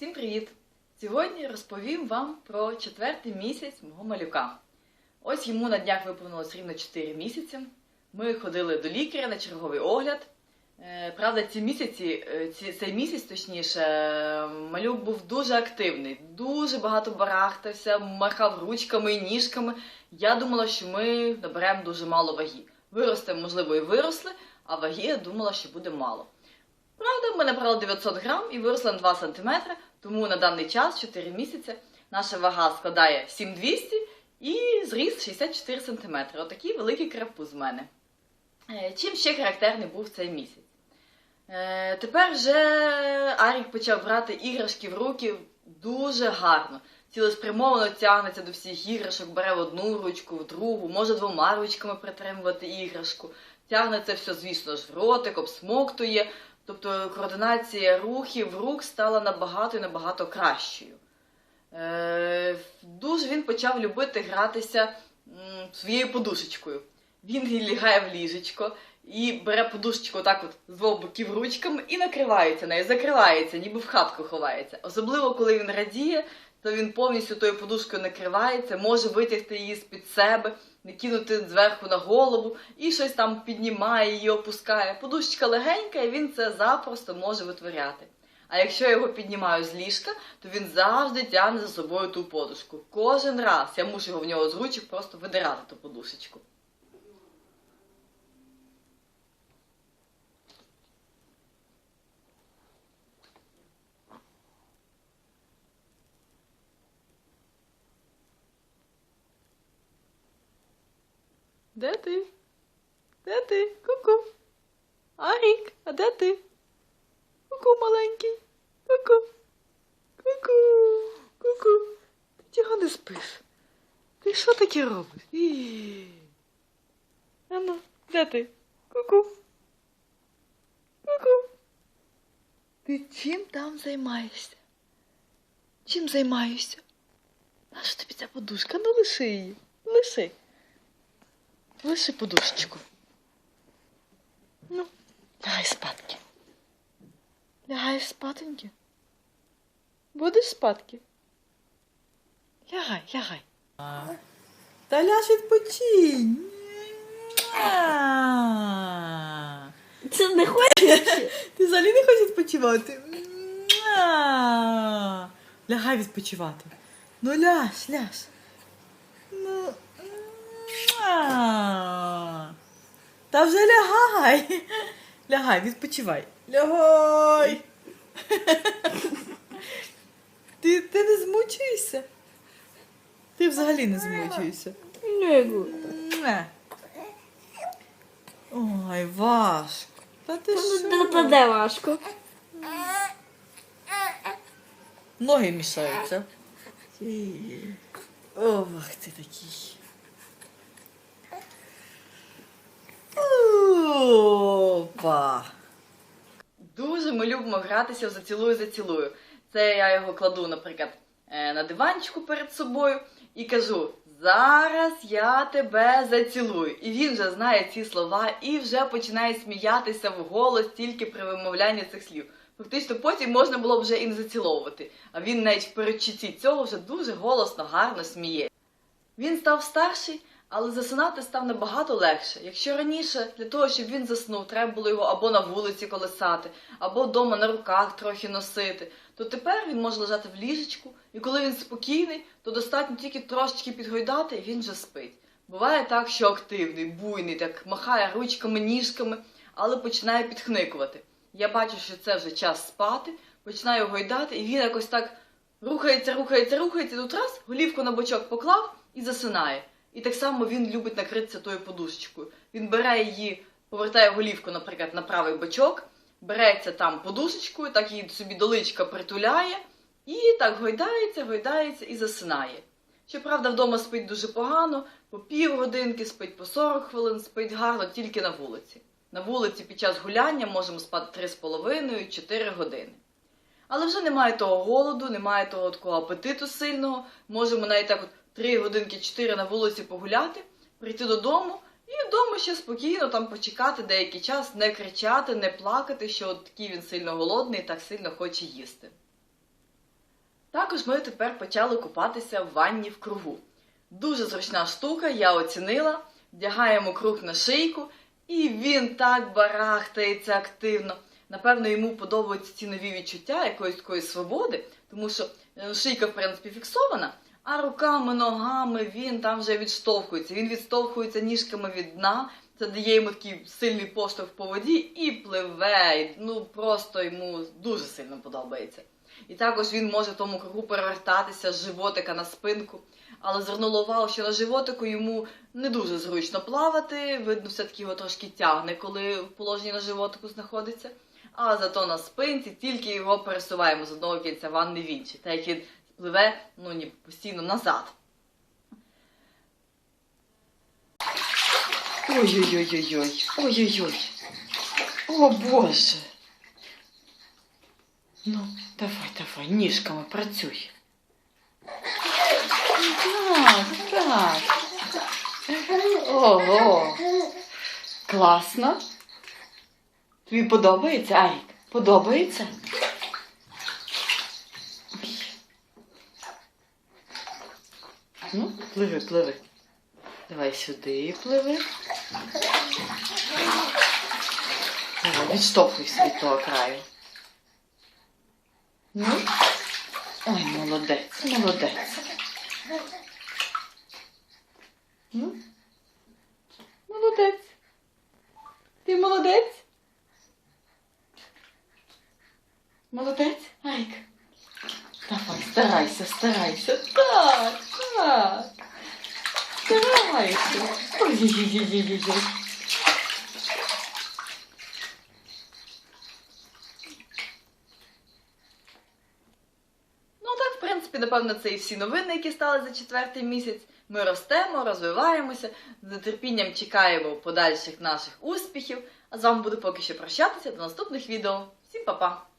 Всім привіт! Сьогодні розповім вам про четвертий місяць мого малюка. Ось йому на днях виповнилось рівно 4 місяці. Ми ходили до лікаря на черговий огляд. Е, Правда, ці місяці, е, цей місяць, точніше, малюк був дуже активний, дуже багато барахтався, махав ручками і ніжками. Я думала, що ми наберемо дуже мало ваги. Виростемо, можливо, і виросли, а ваги я думала, що буде мало. Правда, ми набрали 900 грам і виросли на 2 см, тому на даний час, 4 місяці, наша вага складає 7200 і зріс 64 см. Отакий великий крапуз в мене. Е, Чим ще характерний був цей місяць? Е, Тепер вже Арік почав брати іграшки в руки дуже гарно. Цілеспрямовано тягнеться до всіх іграшок, бере в одну ручку, в другу, може двома ручками притримувати іграшку. Тягнеться все, звісно ж, в ротик, обсмоктує. Тобто координація рухів рук стала набагато і набагато кращою. Е, дуже він почав любити гратися своєю подушечкою. Він лягає в ліжечко і бере подушечку так от з двох боків ручками і накривається нею, закривається, ніби в хатку ховається. Особливо, коли він радіє, то він повністю тою подушкою накривається, може витягти її з-під себе, не кинути зверху на голову і щось там піднімає її, опускає. Подушечка легенька, і він це запросто може витворяти. А якщо я його піднімаю з ліжка, то він завжди тягне за собою ту подушку. Кожен раз я мушу його в нього з ручок просто видирати ту подушечку. Де ти? Де ти? Ку-ку. Арік, а де ти? Ку-ку маленький. Ку-ку. Ку-ку. Ку-ку. Ти чого не спиш? Ти що таке робиш? Ану, де ти? Ку-ку. Ку-ку. Ти чим там займаєшся? Чим займаєшся? Наша тобі ця подушка? Ну лиши її. Лиши. Лиши подушечку. Ну, лягай спадки. Лягай спатеньки. Будеш спадки? Лягай, лягай. Та ляж відпочинь. Це не хочеш? Ти взагалі не хочеш відпочивати? Лягай відпочивати. Ну ляж, ляж. Ну. Та вже лягай. Лягай, відпочивай. Лягай. Ти, ти не змучуєшся? Ти взагалі не змучуєшся. Не Ой, важко. Та ти Та що? де важко? Ноги мішаються. Ох, ти такий. Опа. Дуже ми любимо гратися в зацілую зацілую. Це я його кладу, наприклад, е, на диванчику перед собою і кажу: зараз я тебе зацілую. І він вже знає ці слова і вже починає сміятися вголос тільки при вимовлянні цих слів. Фактично потім можна було б вже і не заціловувати, а він навіть в передчутті цього вже дуже голосно, гарно сміє. Він став старший, але засинати став набагато легше. Якщо раніше для того, щоб він заснув, треба було його або на вулиці колесати, або вдома на руках трохи носити, то тепер він може лежати в ліжечку, і коли він спокійний, то достатньо тільки трошечки підгойдати, і він вже спить. Буває так, що активний, буйний, так махає ручками, ніжками, але починає підхникувати. Я бачу, що це вже час спати, починаю гойдати, і він якось так рухається, рухається, рухається, тут раз, голівку на бочок поклав і засинає. І так само він любить накритися тою подушечкою. Він бере її, повертає голівку, наприклад, на правий бочок, береться там подушечкою, так її собі до личка притуляє, і так гойдається, гойдається і засинає. Щоправда, вдома спить дуже погано, по півгодинки спить, по 40 хвилин спить гарно тільки на вулиці. На вулиці під час гуляння можемо спати 3,5-4 години. Але вже немає того голоду, немає того такого апетиту сильного. Можемо навіть так от 3 годинки 4 на вулиці погуляти, прийти додому і вдома ще спокійно там почекати деякий час, не кричати, не плакати, що от такий він сильно голодний і так сильно хоче їсти. Також ми тепер почали купатися в ванні в кругу. Дуже зручна штука, я оцінила. Вдягаємо круг на шийку, і він так барахтається активно. Напевно, йому подобаються ці нові відчуття якоїсь такої свободи, тому що е, шийка, в принципі, фіксована, а руками, ногами він там вже відштовхується. Він відштовхується ніжками від дна, це дає йому такий сильний поштовх по воді і пливе. Ну просто йому дуже сильно подобається. І також він може в тому кругу перевертатися з животика на спинку. Але звернула увагу, що на животику йому не дуже зручно плавати. Видно, все-таки його трошки тягне, коли в положенні на животику знаходиться. А зато на спинці тільки його пересуваємо з одного кінця ванни в інший. Так як він пливе ну, ні, постійно назад. Ой-ой-ой-ой-ой. Ой-ой-ой. О Боже. Ну, давай, давай, ніжками працюй. Так, так. Ого. Класно. Тобі подобається, Айк? Подобається? Ну, пливи, пливи. Давай сюди пливи. Давай, відштовхуйся від того краю. Ну. Ой, молодець, молодець. Ну. Молодець. Ти молодець? Молодець, Айк. Давай, старайся, старайся. Так, так. Старайся. Ой-ой-ой-ой-ой. Ну так, в принципі, напевно, це і всі новини, які стали за четвертий місяць. Ми ростемо, розвиваємося, з нетерпінням чекаємо подальших наших успіхів. А з вами буду поки що прощатися до наступних відео. Всім па-па!